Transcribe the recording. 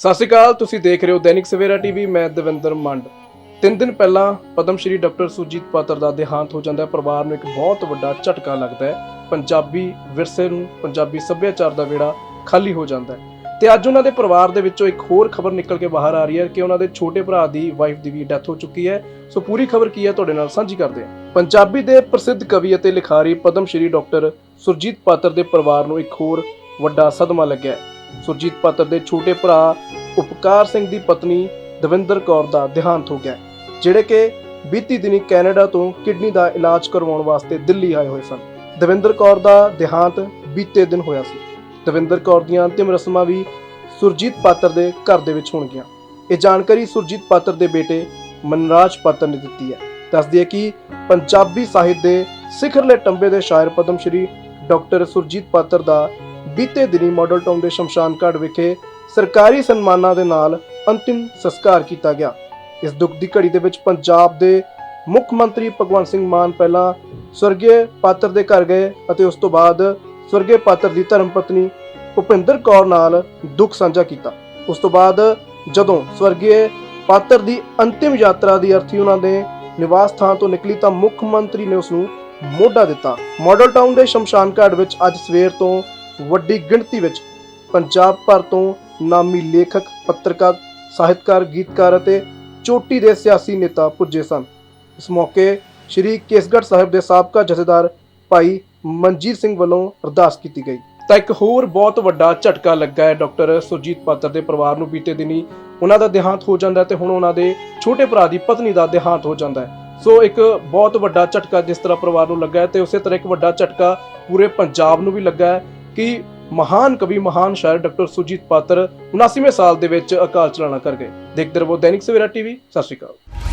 ਸਤਿ ਸ਼੍ਰੀ ਅਕਾਲ, ਤੁਸੀਂ ਦੇਖ ਰਹੇ ਹੋ ਦੈਨਿਕ ਸਵੇਰਾ ਟੀਵੀ, ਮੈਂ ਦਵਿੰਦਰ ਮੰਡ। ਤਿੰਨ ਦਿਨ ਪਹਿਲਾਂ ਪਦਮ ਸ਼੍ਰੀ ਡਾਕਟਰ ਸੁਰਜੀਤ ਪਾਤਰ ਦਾ ਦੇਹਾਂਤ ਹੋ ਜਾਂਦਾ ਹੈ। ਪਰਿਵਾਰ ਨੂੰ ਇੱਕ ਬਹੁਤ ਵੱਡਾ ਝਟਕਾ ਲੱਗਦਾ ਹੈ। ਪੰਜਾਬੀ ਵਿਰਸੇ ਨੂੰ, ਪੰਜਾਬੀ ਸੱਭਿਆਚਾਰ ਦਾ ਵਿੜਾ ਖਾਲੀ ਹੋ ਜਾਂਦਾ ਹੈ। ਤੇ ਅੱਜ ਉਹਨਾਂ ਦੇ ਪਰਿਵਾਰ ਦੇ ਵਿੱਚੋਂ ਇੱਕ ਹੋਰ ਖਬਰ ਨਿਕਲ ਕੇ ਬਾਹਰ ਆ ਰਹੀ ਹੈ ਕਿ ਉਹਨਾਂ ਦੇ ਛੋਟੇ ਭਰਾ ਦੀ ਵਾਈਫ ਦੀ ਵੀ ਡੈਥ ਹੋ ਚੁੱਕੀ ਹੈ। ਸੋ ਪੂਰੀ ਖਬਰ ਕੀ ਹੈ, ਤੁਹਾਡੇ ਨਾਲ ਸਾਂਝੀ ਕਰਦੇ ਹਾਂ। ਪੰਜਾਬੀ ਦੇ ਪ੍ਰਸਿੱਧ ਕਵੀ ਅਤੇ ਲਿਖਾਰੀ ਪਦਮ ਸ਼੍ਰੀ ਡਾਕਟਰ ਸੁਰਜੀਤ ਪਾਤਰ ਦੇ ਪਰਿਵਾਰ ਨੂੰ ਇੱਕ ਹੋਰ ਵੱਡਾ ਸਦਮਾ ਲੱਗਿਆ ਹੈ। ਸੁਰਜੀਤ ਪਾਤਰ ਦੇ ਛੋਟੇ ਭਰਾ ਉਪਕਾਰ ਸਿੰਘ ਦੀ ਪਤਨੀ ਦਵਿੰਦਰ ਕੌਰ ਦਾ ਦੇਹਾਂਤ ਹੋ ਗਿਆ, ਜਿਹੜੇ ਕਿ ਬੀਤੀ ਦਿਨੀ ਕੈਨੇਡਾ ਤੋਂ ਕਿਡਨੀ ਦਾ ਇਲਾਜ ਕਰਵਾਉਣ ਵਾਸਤੇ ਦਿੱਲੀ ਆਏ ਹੋਏ ਸਨ। ਦਵਿੰਦਰ ਕੌਰ ਦਾ ਦੇਹਾਂਤ ਬੀਤੇ ਦਿਨ ਹੋਇਆ ਸੀ। ਦਵਿੰਦਰ ਕੌਰ ਦੀਆਂ ਅੰਤਿਮ ਰਸਮਾਂ ਵੀ ਸੁਰਜੀਤ ਪਾਤਰ ਦੇ ਘਰ ਦੇ ਵਿੱਚ ਹੋਣਗੀਆਂ। ਇਹ ਜਾਣਕਾਰੀ ਸੁਰਜੀਤ ਪਾਤਰ ਦੇ ਬੇਟੇ ਮਨਰਾਜ ਪਾਤਰ ਨੇ ਦਿੱਤੀ ਹੈ। ਦੱਸਦੀ ਹੈ ਕਿ ਪੰਜਾਬੀ ਸਾਹਿਤ ਦੇ ਸਿਖਰਲੇ ਟੰਬੇ ਦੇ ਸ਼ਾਇਰ ਪਦਮ ਸ਼੍ਰੀ ਡਾਕਟਰ ਸੁਰਜੀਤ ਪਾਤਰ ਦਾ ਬੀਤੇ ਦਿਨੀ ਮਾਡਲ ਟਾਊਨ ਦੇ ਸ਼ਮਸ਼ਾਨ ਘਾਟ ਵਿਖੇ ਸਰਕਾਰੀ ਸਨਮਾਨਾਂ ਦੇ ਨਾਲ ਅੰਤਿਮ ਸੰਸਕਾਰ ਕੀਤਾ ਗਿਆ। ਇਸ ਦੁੱਖ ਦੀ ਘੜੀ ਦੇ ਵਿੱਚ ਪੰਜਾਬ ਦੇ ਮੁੱਖ ਮੰਤਰੀ ਭਗਵੰਤ ਸਿੰਘ ਮਾਨ ਪਹਿਲਾਂ ਸਵਰਗੀ ਪਾਤਰ ਦੇ ਘਰ ਗਏ ਅਤੇ ਉਸ ਤੋਂ ਬਾਅਦ ਸਵਰਗੀ ਪਾਤਰ ਦੀ ਧਰਮ ਪਤਨੀ ਭੁਪਿੰਦਰ ਕੌਰ ਨਾਲ ਦੁੱਖ ਸਾਂਝਾ ਕੀਤਾ। ਉਸ ਤੋਂ ਬਾਅਦ ਜਦੋਂ ਸਵਰਗੀ ਪਾਤਰ ਦੀ ਅੰਤਿਮ ਯਾਤਰਾ ਦੀ ਅਰਥੀ ਉਹਨਾਂ ਦੇ ਨਿਵਾਸ ਥਾਂ ਤੋਂ ਨਿਕਲੀ ਤਾਂ ਮੁੱਖ ਮੰਤਰੀ ਨੇ ਉਸ ਨੂੰ ਮੋਢਾ ਦਿੱਤਾ। ਮਾਡਲ ਟਾਊਨ ਦੇ ਸ਼ਮਸ਼ਾਨ ਘਾਟ ਵਿੱਚ ਅੱਜ ਸਵੇਰ ਤੋਂ ਵੱਡੀ ਗਿਣਤੀ ਵਿੱਚ ਪੰਜਾਬ ਭਰ ਤੋਂ ਨਾਮੀ ਲੇਖਕ, ਪੱਤਰਕਾਰ, ਸਾਹਿਤਕਾਰ, ਗੀਤਕਾਰ ਅਤੇ ਚੋਟੀ ਦੇ ਸਿਆਸੀ ਨੇਤਾ ਪੁੱਜੇ ਸਨ। ਇਸ ਮੌਕੇ ਸ਼੍ਰੀ ਕੇਸਗੜ੍ਹ ਸਾਹਿਬ ਦੇ ਸਾਬਕਾ ਜਥੇਦਾਰ ਭਾਈ ਮਨਜੀਤ ਸਿੰਘ ਵੱਲੋਂ ਅਰਦਾਸ ਕੀਤੀ ਗਈ। ਤਾਂ ਇੱਕ ਹੋਰ ਬਹੁਤ ਵੱਡਾ ਝਟਕਾ ਲੱਗਾ ਹੈ ਡਾਕਟਰ ਸੁਰਜੀਤ ਪਾਤਰ ਦੇ ਪਰਿਵਾਰ ਨੂੰ ਬੀਤੇ ਦਿਨੀ ਉਹਨਾਂ ਦਾ ਦੇਹਾਂਤ ਹੋ ਜਾਂਦਾ ਹੈ ਤੇ ਹੁਣ ਉਹਨਾਂ ਦੇ ਛੋਟੇ ਭਰਾ ਦੀ ਪਤਨੀ ਦਾ ਦੇਹਾਂਤ ਹੋ ਜਾਂਦਾ ਹੈ। ਸੋ ਇੱਕ ਬਹੁਤ ਵੱਡਾ ਝਟਕਾ ਜਿਸ ਤਰ੍ਹਾਂ ਪਰਿਵਾਰ ਨੂੰ ਲੱਗਾ ਹੈ ਤੇ ਉਸੇ ਤਰ੍ਹਾਂ ਇੱਕ ਵੱਡਾ ਝਟਕਾ ਪੂਰੇ ਪੰਜਾਬ ਨੂੰ ਵੀ ਲੱਗਾ ਹੈ। ਕਿ ਮਹਾਨ ਕਵੀ, ਮਹਾਨ ਸ਼ਾਇਰ ਡਾਕਟਰ ਸੁਰਜੀਤ ਪਾਤਰ 79ਵੇਂ ਸਾਲ ਦੇ ਵਿੱਚ ਅਕਾਲ ਚਲਾਣਾ ਕਰ ਗਏ। ਦੇਖਦੇ ਰਹੋ ਦੈਨਿਕ ਸਵੇਰਾ ਟੀਵੀ, ਸਤਿ ਸ਼੍ਰੀ ਅਕਾਲ।